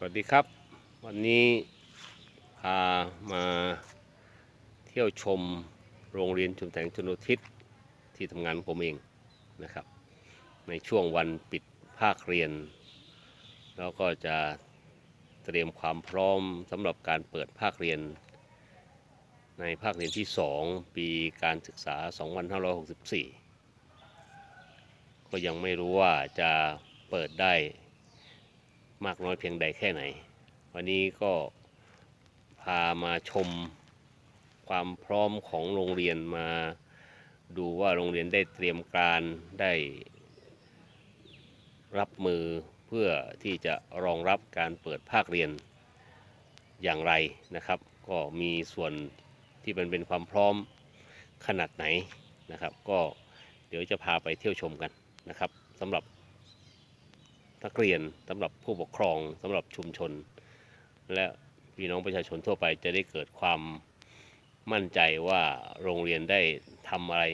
สวัสดีครับ วันนี้พามาเที่ยวชมโรงเรียนชุมแสงชนทิศที่ทำงานผมเองนะครับ ในช่วงวันปิดภาคเรียน แล้วก็จะเตรียมความพร้อมสำหรับการเปิดภาคเรียน ในภาคเรียนที่ 2 ปีการศึกษา 2564 ก็ยังไม่รู้ว่าจะเปิดได้ มากน้อยเพียงใดแค่ไหน วันนี้ก็พามาชมความพร้อมของโรงเรียนมาดูว่าโรงเรียนได้เตรียมการได้รับมือเพื่อที่จะรองรับการเปิดภาคเรียนอย่างไรนะครับ ก็มีส่วนที่มันเป็นความพร้อมขนาดไหนนะครับ ก็เดี๋ยวจะพาไปเที่ยวชมกันนะครับสำหรับ นักเรียนสำหรับผู้ปกครองสำหรับชุมชน และพี่น้องประชาชนทั่วไปจะได้เกิดความมั่นใจว่าโรงเรียนได้ทำอะไร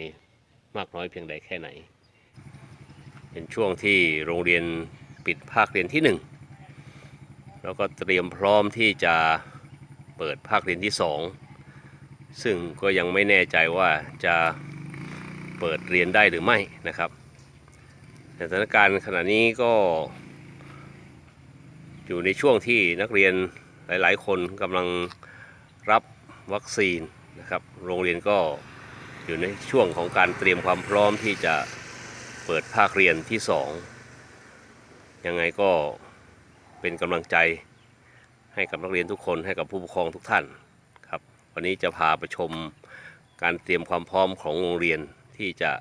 มากน้อยเพียงใดแค่ไหน เป็นช่วงที่โรงเรียนปิดภาคเรียนที่หนึ่งแล้วก็เตรียมพร้อมที่จะเปิดภาคเรียนที่สองซึ่งก็ยังไม่แน่ใจว่าจะเปิดเรียนได้หรือไม่นะครับ สถานการณ์ขณะนี้ก็ อยู่ในช่วงที่นักเรียนหลาย ๆ คนกำลังรับวัคซีนนะครับ โรงเรียนก็อยู่ในช่วงของการเตรียมความพร้อมที่จะเปิดภาคเรียนที่2ยังไงก็เป็นกำลังใจให้กับนักเรียนทุกคนให้กับผู้ปกครองทุกท่านครับ วันนี้จะพาไปชมการเตรียมความพร้อมของโรงเรียนที่จะ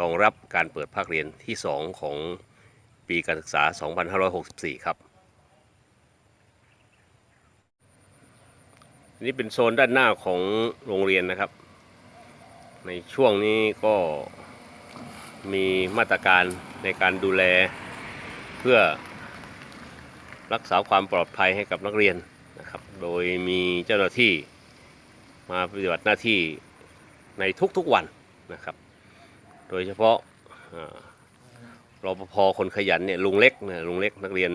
รองรับการเปิดภาคเรียนที่ 2 ของปีการศึกษา 2564 ครับนี่เป็นโซนด้านหน้าของโรงเรียนนะครับ ในช่วงนี้ก็มีมาตรการในการดูแล เพื่อรักษาความปลอดภัยให้กับนักเรียนนะครับ โดยมีเจ้าหน้าที่มาปฏิบัติหน้าที่ในทุกๆวันนะครับ ดยเฉพาะอ่ารปภคนขยันเนี่ยลุงเล็กเนี่ยลุงเล็กนักเรียน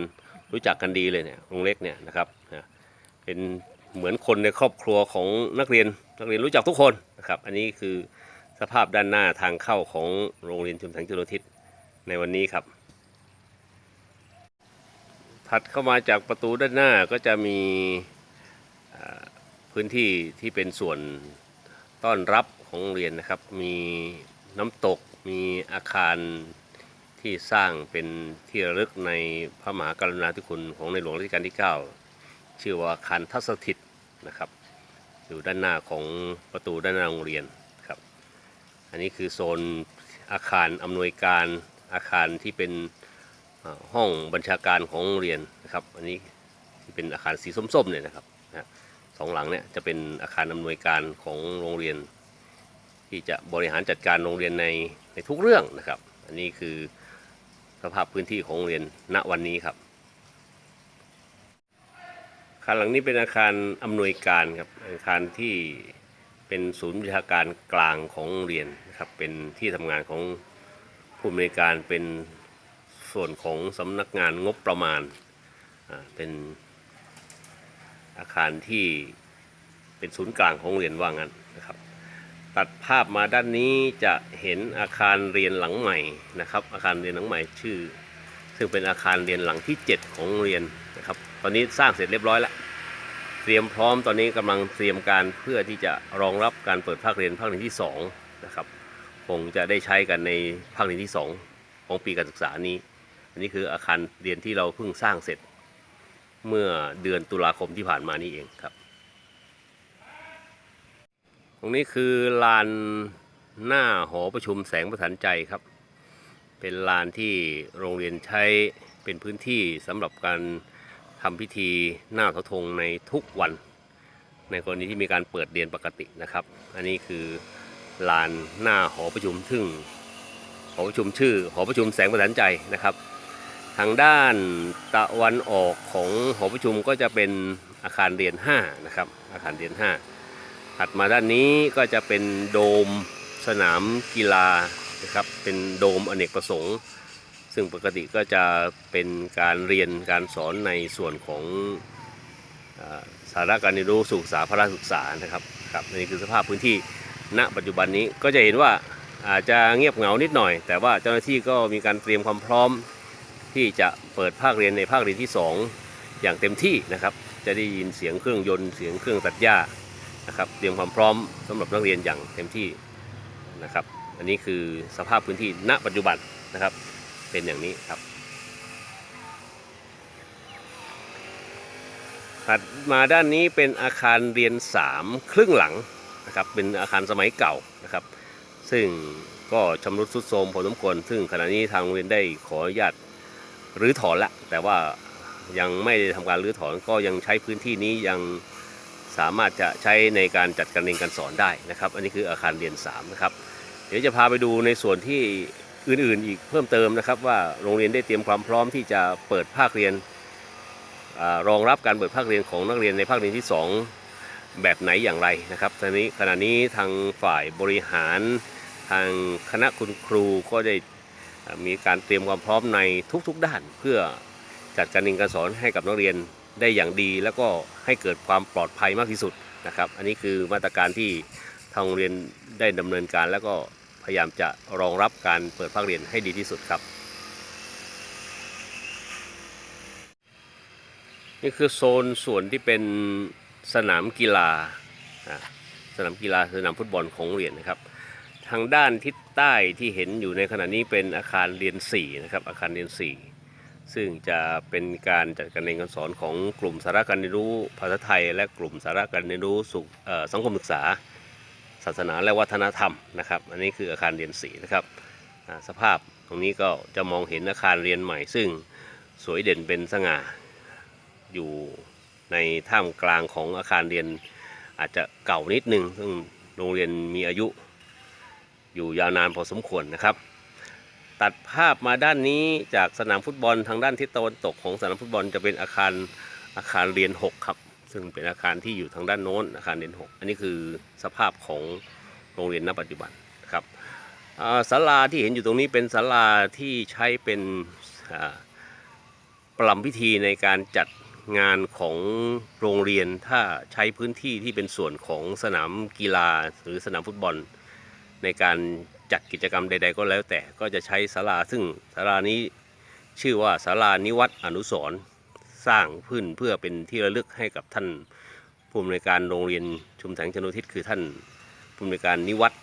รู้จักกันดีเลยเนี่ยลุงเล็กเนี่ยนะครับเป็นเหมือนคนในครอบครัวของนักเรียนนักเรียนรู้จักทุกคนนะครับอันนี้คือสภาพด้านหน้าทางเข้าของโรงเรียนชุมแสงจุลทิศในวันนี้ครับ ถัดเข้ามาจากประตูด้านหน้าก็จะมีพื้นที่ที่เป็นส่วนต้อนรับของโรงเรียนนะครับ มีน้ำตก มีอาคารที่สร้างเป็นที่ระลึกในพระมหากรุณาธิคุณของในหลวงรัชกาลที่ 9 ชื่อว่าอาคารทัศถิตนะครับ อยู่ด้านหน้าของประตูด้านหน้าโรงเรียนครับ อันนี้คือโซนอาคารอำนวยการอาคารที่เป็นห้องบัญชาการของโรงเรียนนะครับ อันนี้ที่เป็นอาคารสีส้มๆเนี่ยนะครับนะสองหลังเนี่ยจะเป็นอาคารอำนวยการของโรงเรียน ที่จะบริหารจัดการโรงเรียนใน ทุกเรื่องนะครับ อันนี้คือสภาพพื้นที่ของโรงเรียนณวันนี้ครับอาคารหลังนี้เป็นอาคารอำนวยการครับอาคารที่เป็นศูนย์วิชาการกลางของโรงเรียนนะครับเป็นที่ทำงานของผู้อำนวยการเป็นส่วนของสำนักงานงบประมาณเป็นอาคารที่เป็นศูนย์กลางของโรงเรียนว่างั้นนะครับ ตัดภาพมาด้านนี้จะเห็นอาคารเรียนหลังใหม่นะครับ อาคารเรียนหลังใหม่ชื่อ ซึ่งเป็นอาคารเรียนหลังที่ 7 ของโรงเรียนนะครับ ตอนนี้สร้างเสร็จเรียบร้อยแล้วเตรียมพร้อมตอนนี้กำลังเตรียมการเพื่อที่จะรองรับการเปิดภาคเรียนภาคเรียนที่2นะครับคงจะได้ใช้กันในภาคเรียนที่ 2 ของปีการศึกษานี้ อันนี้คืออาคารเรียนที่เราเพิ่งสร้างเสร็จ เมื่อเดือนตุลาคมที่ผ่านมานี่เองครับ ตรงนี้คือลานหน้าหอประชุมแสงประสานใจครับ เป็นลานที่โรงเรียนใช้เป็นพื้นที่สำหรับการทำพิธีหน้าเสาธงในทุกวัน ในกรณีที่มีการเปิดเรียนปกตินะครับ อันนี้คือลานหน้าหอประชุมซึ่งหอประชุมชื่อหอประชุมแสงประสานใจนะครับ ทางด้านตะวันออกของหอประชุมก็จะเป็นอาคารเรียน5นะครับอาคารเรียน 5 ถัดมาด้านนี้ก็จะเป็นโดมสนามกีฬานะครับ เป็นโดมอเนกประสงค์ ซึ่งปกติก็จะเป็นการเรียนการสอนในส่วนของสาระการเรียนรู้ศึกษาพระศึกษานะครับครับนี่คือสภาพพื้นที่ณปัจจุบันนี้ก็จะเห็นว่าอาจจะเงียบเหงานิดหน่อย แต่ว่าเจ้าหน้าที่ก็มีการเตรียมความพร้อม ที่จะเปิดภาคเรียนในภาคเรียนที่ 2 อย่างเต็มที่นะครับ จะได้ยินเสียงเครื่องยนต์เสียงเครื่องตัดหญ้า นะครับเตรียมความพร้อมสำหรับนักเรียนอย่างเต็มที่นะครับ อันนี้คือสภาพพื้นที่ณปัจจุบันนะครับ เป็นอย่างนี้ครับถัดมาด้านนี้เป็นอาคารเรียน 3 ครึ่งหลังนะครับเป็นอาคารสมัยเก่านะครับ ซึ่งก็ชำรุดทรุดโทรมพอสมควรซึ่งขณะนี้ทางโรงเรียนได้ขออนุญาตรื้อถอนละแต่ว่ายังไม่ได้ทำการรื้อถอนก็ยังใช้พื้นที่นี้ยัง สามารถจะใช้ในการจัดการเรียนการสอนได้นะครับ อันนี้คืออาคารเรียน3นะครับเดี๋ยวจะพาไปดูในส่วนที่อื่นๆอีกเพิ่มเติมนะครับ ว่าโรงเรียนได้เตรียมความพร้อมที่จะเปิดภาคเรียนอรองรับการเปิดภาคเรียนของนักเรียนในภาคเรียนที่ 2 แบบไหนอย่างไรนะครับตอนนี้ขณะนี้ทางฝ่ายบริหารทางคณะคุณครูก็ได้มีการเตรียมความพร้อมในทุกๆด้าน เพื่อจัดการเรียนการสอนให้กับนักเรียน ได้อย่างดี แล้วก็ให้เกิดความปลอดภัยมากที่สุดนะครับ อันนี้คือมาตรการที่ทางโรงเรียนได้ดำเนินการ แล้วก็พยายามจะรองรับการเปิดภาคเรียนให้ดีที่สุดครับ นี่คือโซนส่วนที่เป็นสนามกีฬาอ่าสนามกีฬาสนามฟุตบอลของโรงเรียนนะครับ ทางด้านทิศใต้ที่เห็นอยู่ในขณะนี้เป็นอาคารเรียน4นะครับอาคารเรียน4 ซึ่งจะเป็นการจัดการเรียนการสอนของกลุ่มสาระการเรียนรู้ภาษาไทย และกลุ่มสาระการเรียนรู้สุขสังคมศึกษา ศาสนาและวัฒนธรรมนะครับ อันนี้คืออาคารเรียน4นะครับสภาพตรงนี้ก็จะมองเห็นอาคารเรียนใหม่ ซึ่งสวยเด่นเป็นสง่าอยู่ในท่ามกลางของอาคารเรียนอาจจะเก่านิดนึงซึ่งโรงเรียนมีอายุอยู่ยาวนานพอสมควรนะครับ ตัดภาพมาด้านนี้จากสนามฟุตบอลทางด้านทิศตะวันตกของสนามฟุตบอลจะเป็นอาคารอาคารเรียน 6 ครับ ซึ่งเป็นอาคารที่อยู่ทางด้านโน้นอาคารเรียน 6 อันนี้คือสภาพของโรงเรียนณปัจจุบันครับศาลาที่เห็นอยู่ตรงนี้เป็นศาลาที่ใช้เป็นประลำพิธีในการจัดงานของโรงเรียนถ้าใช้พื้นที่ที่เป็นส่วนของสนามกีฬาหรือสนามฟุตบอลในการ จัดกิจกรรมใด ๆ ก็แล้วแต่ก็จะใช้ศาลาซึ่งศาลานี้ชื่อว่าศาลานิวัตอนุสรสร้างขึ้นเพื่อเป็นที่ระลึกให้กับท่านผู้อำนวยการโรงเรียนชุมแสงชนุทิศคือท่านผู้อำนวยการนิวัต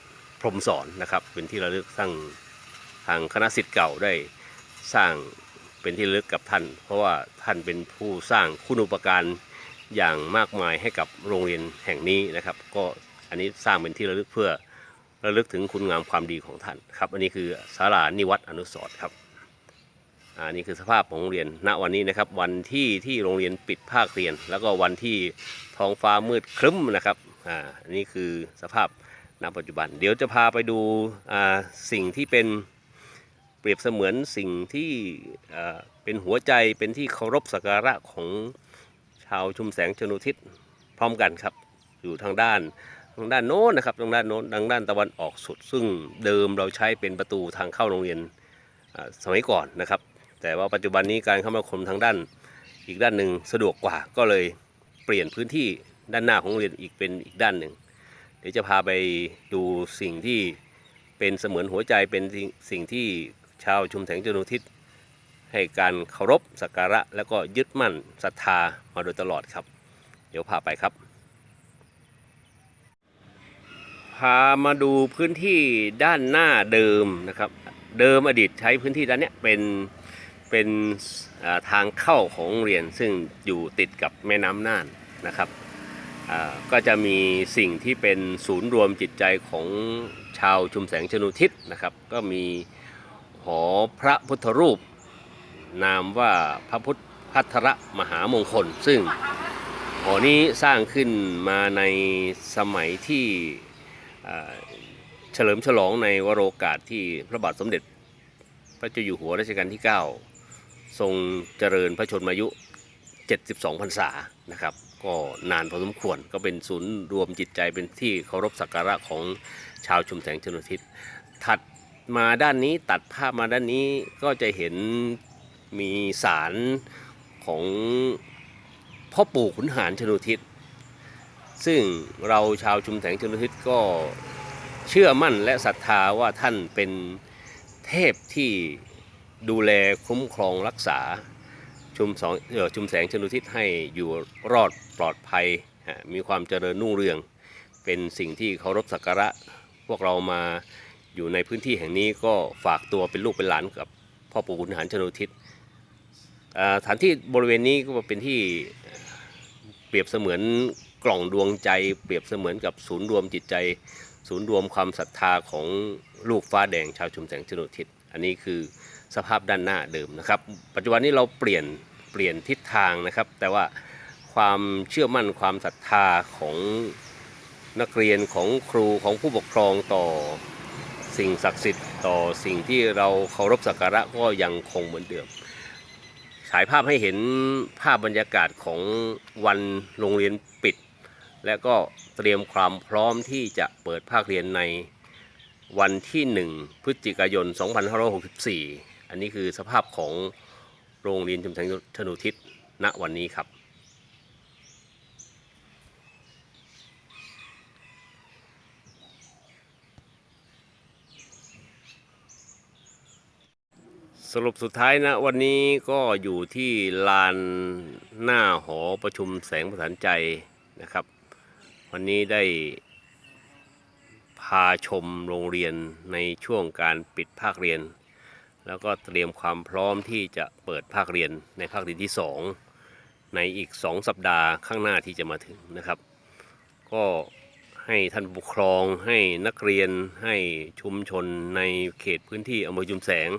พรหมสอนนะครับ เป็นที่ระลึกสร้างทางคณะสิทธิ์เก่าได้สร้างเป็นที่ระลึกกับท่าน เพราะว่าท่านเป็นผู้สร้างคุณูปการอย่างมากมายให้กับโรงเรียนแห่งนี้นะครับ ก็อันนี้สร้างเป็นที่ระลึกเพื่อ ระลึกถึงคุณงามความดีของท่านครับ อันนี้คือศาลานิวัตอนุสร์ครับอ่านี่คือสภาพของโรงเรียนณวันนี้นะครับ วันที่ที่โรงเรียนปิดภาคเรียน แล้วก็วันที่ท้องฟ้ามืดครึ้มนะครับอ่าอันนี้คือสภาพณปัจจุบัน เดี๋ยวจะพาไปดูอ่าสิ่งที่เป็นเปรียบเสมือนสิ่งที่อ่อเป็นหัวใจเป็นที่เคารพสักการะของชาวชุมแสงชนุทิศพร้อมกันครับ อยู่ทางด้าน ทางด้านโน้นนะครับทางด้านโน้นทางด้านตะวันออกสุด ซึ่งเดิมเราใช้เป็นประตูทางเข้าโรงเรียนสมัยก่อนนะครับ แต่ว่าปัจจุบันนี้การเข้ามาคมทางด้านอีกด้านหนึ่งสะดวกกว่าก็เลยเปลี่ยนพื้นที่ด้านหน้าของโรงเรียนอีกเป็นอีกด้านหนึ่งเดี๋ยวจะพาไปดูสิ่งที่เป็นเสมือนหัวใจเป็นสิ่งสิ่งที่ชาวชุมแสงจนุทิศให้การเคารพสักการะ แล้วก็ยึดมั่นศรัทธามาโดยตลอดครับ เดี๋ยวพาไปครับ พามาดูพื้นที่ด้านหน้าเดิมนะครับ เดิมอดีตใช้พื้นที่ด้านเนี้ยเป็นเป็นาทางเข้าของเรียนซึ่งอยู่ติดกับแม่น้ำน่านนะครับก็จะมีสิ่งที่เป็นศูนย์รวมจิตใจของชาวชุมแสงชนุทิศนะครับ ก็มีหอพระพุทธรูป นามว่าพระพุทธพัทรมหามงคล ซึ่งหอนี้สร้างขึ้นมาในสมัยที่ เฉลิมฉลองในวโรกาสที่พระบาทสมเด็จ พระเจ้าอยู่หัวรัชกาลที่ 9 ทรงเจริญพระชนมายุ 72 พรรษานะครับ ก็นานพอสมควรก็เป็นศูนย์รวมจิตใจเป็นที่เคารพสักการะของชาวชุมแสงชนทิศถัดมาด้านนี้ตัดภาพมาด้านนี้ก็จะเห็นมีสารของพ่อปู่ขุนหารชนุทิศ ซึ่งเราชาวชุมแสงชนุทิศก็เชื่อมั่นและศรัทธาว่าท่านเป็นเทพที่ดูแลคุ้มครองรักษาชุมสองเออชุมแสงชนุทิศให้อยู่รอดปลอดภัย มีความเจริญรุ่งเรือง เป็นสิ่งที่เคารพสักการะ พวกเรามาอยู่ในพื้นที่แห่งนี้ก็ฝากตัวเป็นลูกเป็นหลานกับพ่อปู่ขุนหารชนุทิศสถานที่บริเวณนี้ก็เป็นที่เปรียบเสมือน กล่องดวงใจเปรียบเสมือนกับศูนย์รวมจิตใจ ศูนย์รวมความศรัทธาของลูกฟ้าแดงชาวชุมแสงชนุทิศอันนี้คือสภาพด้านหน้าเดิมนะครับ ปัจจุบันนี้เราเปลี่ยนเปลี่ยนทิศทางนะครับ แต่ว่าความเชื่อมั่นความศรัทธาของนักเรียนของครูของผู้ปกครองต่อสิ่งศักดิ์สิทธิ์ต่อสิ่งที่เราเคารพสักการะก็ยังคงเหมือนเดิม ฉายภาพให้เห็นภาพบรรยากาศของวันโรงเรียน และก็เตรียมความพร้อมที่จะเปิดภาคเรียนในวันที่ 1 พฤศจิกายน 2564 อันนี้คือสภาพของโรงเรียนชุมแสงชนุทิศณวันนี้ครับ สรุปสุดท้ายนะวันนี้ก็อยู่ที่ลานหน้าหอประชุมแสงประสานใจนะครับ วันนี้ได้พาชมโรงเรียนในช่วงการปิดภาคเรียน แล้วก็เตรียมความพร้อมที่จะเปิดภาคเรียนในภาคเรียนที่ 2 ในอีก 2 สัปดาห์ข้างหน้าที่จะมาถึงนะครับ ก็ให้ท่านปกครองให้นักเรียนให้ชุมชนในเขตพื้นที่อำเภอจุมแสง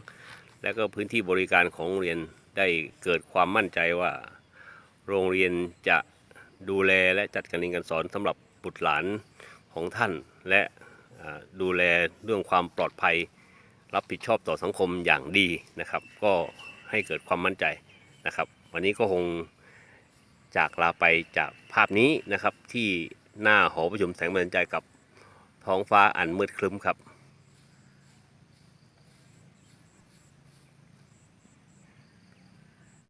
และก็พื้นที่บริการของโรงเรียนได้เกิดความมั่นใจว่า โรงเรียนจะดูแลและจัดการเรียนการสอนสำหรับ บุตรหลานของท่าน และดูแลเรื่องความปลอดภัย รับผิดชอบต่อสังคมอย่างดีนะครับ ก็ให้เกิดความมั่นใจนะครับ วันนี้ก็คงจากลาไปจากภาพนี้นะครับที่หน้าหอประชุมแสงบันใจกับท้องฟ้าอันมืดครึ้มครับ